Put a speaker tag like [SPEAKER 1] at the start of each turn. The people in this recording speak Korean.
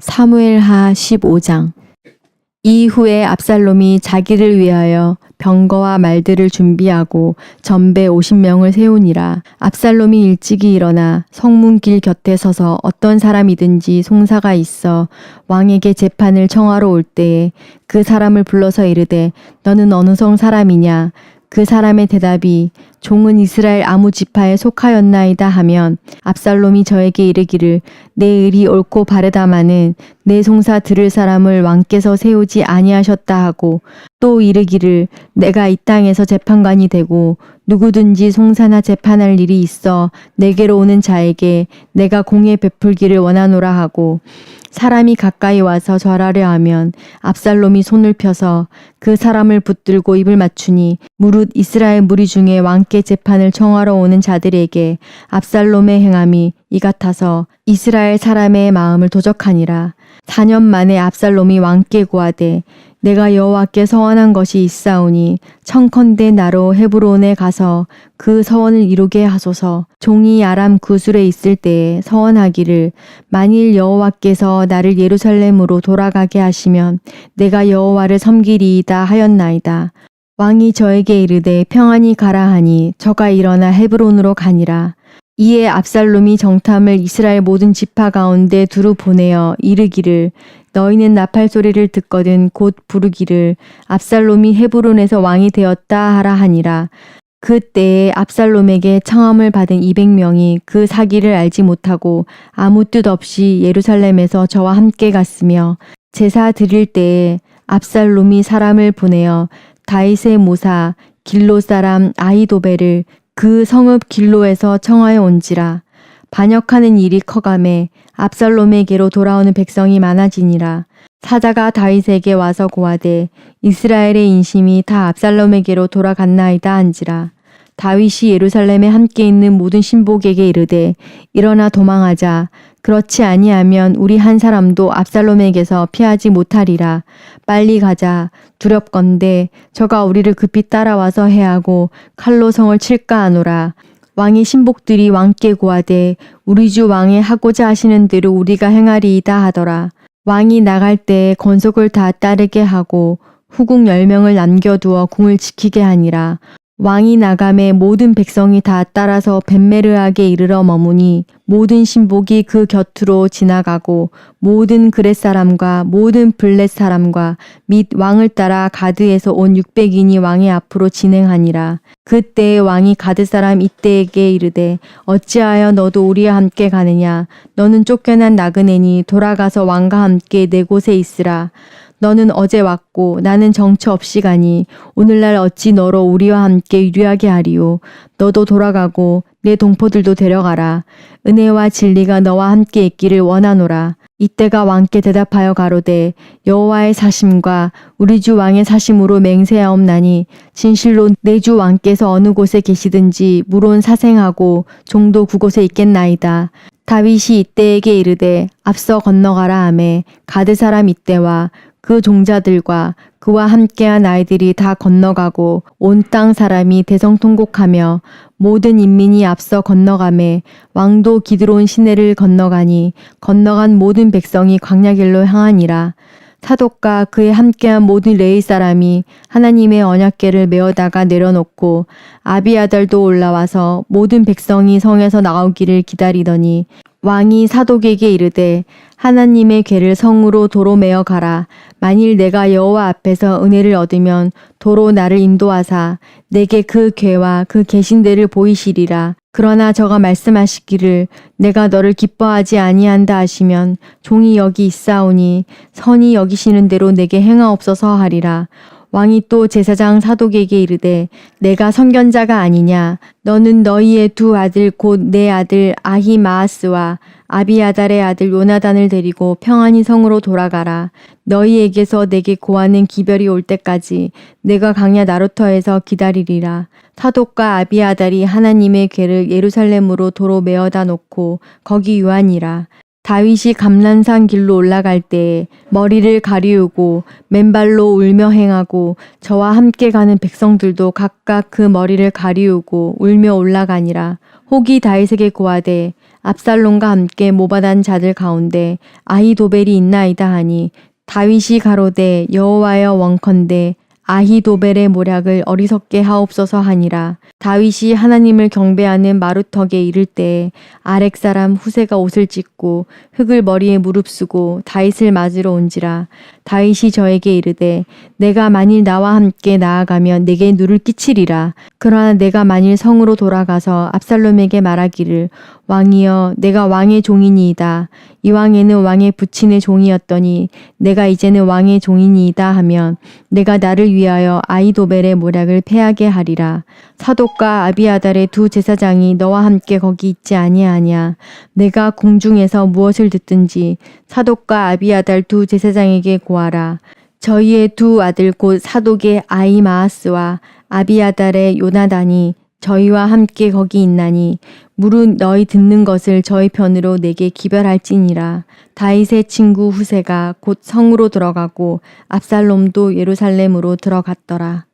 [SPEAKER 1] 사무엘하 15장 이후에 압살롬이 자기를 위하여 병거와 말들을 준비하고 전배 50명을 세우니라. 압살롬이 일찍이 일어나 성문길 곁에 서서 어떤 사람이든지 송사가 있어 왕에게 재판을 청하러 올 때에 그 사람을 불러서 이르되 너는 어느 성 사람이냐? 그 사람의 대답이 종은 이스라엘 아무 지파에 속하였나이다 하면 압살롬이 저에게 이르기를 내 의리 옳고 바르다마는 내 송사 들을 사람을 왕께서 세우지 아니하셨다 하고 또 이르기를 내가 이 땅에서 재판관이 되고 누구든지 송사나 재판할 일이 있어 내게로 오는 자에게 내가 공에 베풀기를 원하노라 하고 사람이 가까이 와서 절하려 하면 압살롬이 손을 펴서 그 사람을 붙들고 입을 맞추니 무릇 이스라엘 무리 중에 왕께 재판을 청하러 오는 자들에게 압살롬의 행함이 이 같아서 이스라엘 사람의 마음을 도적하니라. 4년 만에 압살롬이 왕께 구하되 내가 여호와께 서원한 것이 있사오니 청컨대 나로 헤브론에 가서 그 서원을 이루게 하소서. 종이 아람 구술에 있을 때에 서원하기를 만일 여호와께서 나를 예루살렘으로 돌아가게 하시면 내가 여호와를 섬기리이다 하였나이다. 왕이 저에게 이르되 평안히 가라 하니 저가 일어나 헤브론으로 가니라 이에 압살롬이 정탐을 이스라엘 모든 지파 가운데 두루 보내어 이르기를 너희는 나팔 소리를 듣거든 곧 부르기를 압살롬이 헤브론에서 왕이 되었다 하라 하니라. 그때에 압살롬에게 청함을 받은 200명이 그 사기를 알지 못하고 아무 뜻 없이 예루살렘에서 저와 함께 갔으며 제사 드릴 때에 압살롬이 사람을 보내어 다윗의 모사 길로 사람 아이도베를 그 성읍 길로에서 청하여 온지라. 반역하는 일이 커감에 압살롬에게로 돌아오는 백성이 많아지니라. 사자가 다윗에게 와서 고하되 이스라엘의 인심이 다 압살롬에게로 돌아갔나이다 한지라. 다윗이 예루살렘에 함께 있는 모든 신복에게 이르되 일어나 도망하자 그렇지 아니하면 우리 한 사람도 압살롬에게서 피하지 못하리라. 빨리 가자. 두렵건대 저가 우리를 급히 따라와서 해하고 칼로 성을 칠까 하노라. 왕의 신복들이 왕께 고하되 우리 주 왕의 하고자 하시는 대로 우리가 행하리이다 하더라. 왕이 나갈 때 권속을 다 따르게 하고 후궁 열명을 남겨두어 궁을 지키게 하니라 왕이 나감에 모든 백성이 다 따라서 벤메르하게 이르러 머무니 모든 신복이 그 곁으로 지나가고 모든 그렛 사람과 모든 블렛 사람과 및 왕을 따라 가드에서 온 600인이 왕의 앞으로 진행하니라. 그때 왕이 가드 사람 이때에게 이르되 어찌하여 너도 우리와 함께 가느냐 너는 쫓겨난 나그네니 돌아가서 왕과 함께 내 곳에 있으라. 너는 어제 왔고 나는 정처 없이 가니 오늘날 어찌 너로 우리와 함께 유리하게 하리요. 너도 돌아가고 내 동포들도 데려가라. 은혜와 진리가 너와 함께 있기를 원하노라. 이때가 왕께 대답하여 가로되 여호와의 사심과 우리 주 왕의 사심으로 맹세하옵나니 진실로 내 주 왕께서 어느 곳에 계시든지 물론 사생하고 종도 그곳에 있겠나이다. 다윗이 이때에게 이르되 앞서 건너가라 하매 가드 사람 이때와 그 종자들과 그와 함께한 아이들이 다 건너가고 온 땅 사람이 대성통곡하며 모든 인민이 앞서 건너가매 왕도 기드론 시내를 건너가니 건너간 모든 백성이 광야길로 향하니라. 사독과 그에 함께한 모든 레이 사람이 하나님의 언약궤를 메어다가 내려놓고 아비아달도 올라와서 모든 백성이 성에서 나오기를 기다리더니 왕이 사독에게 이르되 하나님의 궤를 성으로 도로 메어 가라. 만일 내가 여호와 앞에서 은혜를 얻으면 도로 나를 인도하사 내게 그 궤와 그 계신대를 보이시리라. 그러나 저가 말씀하시기를 내가 너를 기뻐하지 아니한다 하시면 종이 여기 있사오니 선이 여기시는 대로 내게 행하옵소서 하리라. 왕이 또 제사장 사독에게 이르되 내가 선견자가 아니냐? 너는 너희의 두 아들 곧 내 아들 아히마아스와 아비아달의 아들 요나단을 데리고 평안히 성으로 돌아가라. 너희에게서 내게 고하는 기별이 올 때까지 내가 강야 나루터에서 기다리리라. 사독과 아비아달이 하나님의 궤를 예루살렘으로 도로 메어다 놓고 거기 유하니라 다윗이 감란산 길로 올라갈 때에 머리를 가리우고 맨발로 울며 행하고 저와 함께 가는 백성들도 각각 그 머리를 가리우고 울며 올라가니라. 혹이 다윗에게 고하되 압살롬과 함께 모바단 자들 가운데 아히도벨이 있나이다 하니 다윗이 가로되 여호와여 원컨대 아히도벨의 모략을 어리석게 하옵소서 하니라. 다윗이 하나님을 경배하는 마루턱에 이를 때에 아렉 사람 후세가 옷을 찢고 흙을 머리에 무릅쓰고 다윗을 맞으러 온지라. 다윗이 저에게 이르되 내가 만일 나와 함께 나아가면 내게 누를 끼치리라. 그러나 내가 만일 성으로 돌아가서 압살롬에게 말하기를 왕이여 내가 왕의 종이니이다. 이왕에는 왕의 부친의 종이었더니 내가 이제는 왕의 종이니이다 하면 내가 나를 위하여 아이도벨의 모략을 패하게 하리라. 사독과 아비아달의 두 제사장이 너와 함께 거기 있지 아니하냐. 내가 공중에서 무엇을 듣든지 사독과 아비아달 두 제사장에게 고하 라. 저희의 두 아들 곧 사독의 아이마아스와 아비아달의 요나단이 저희와 함께 거기 있나니 무릇 너희 듣는 것을 저희 편으로 내게 기별할지니라. 다윗의 친구 후세가 곧 성으로 들어가고 압살롬도 예루살렘으로 들어갔더라.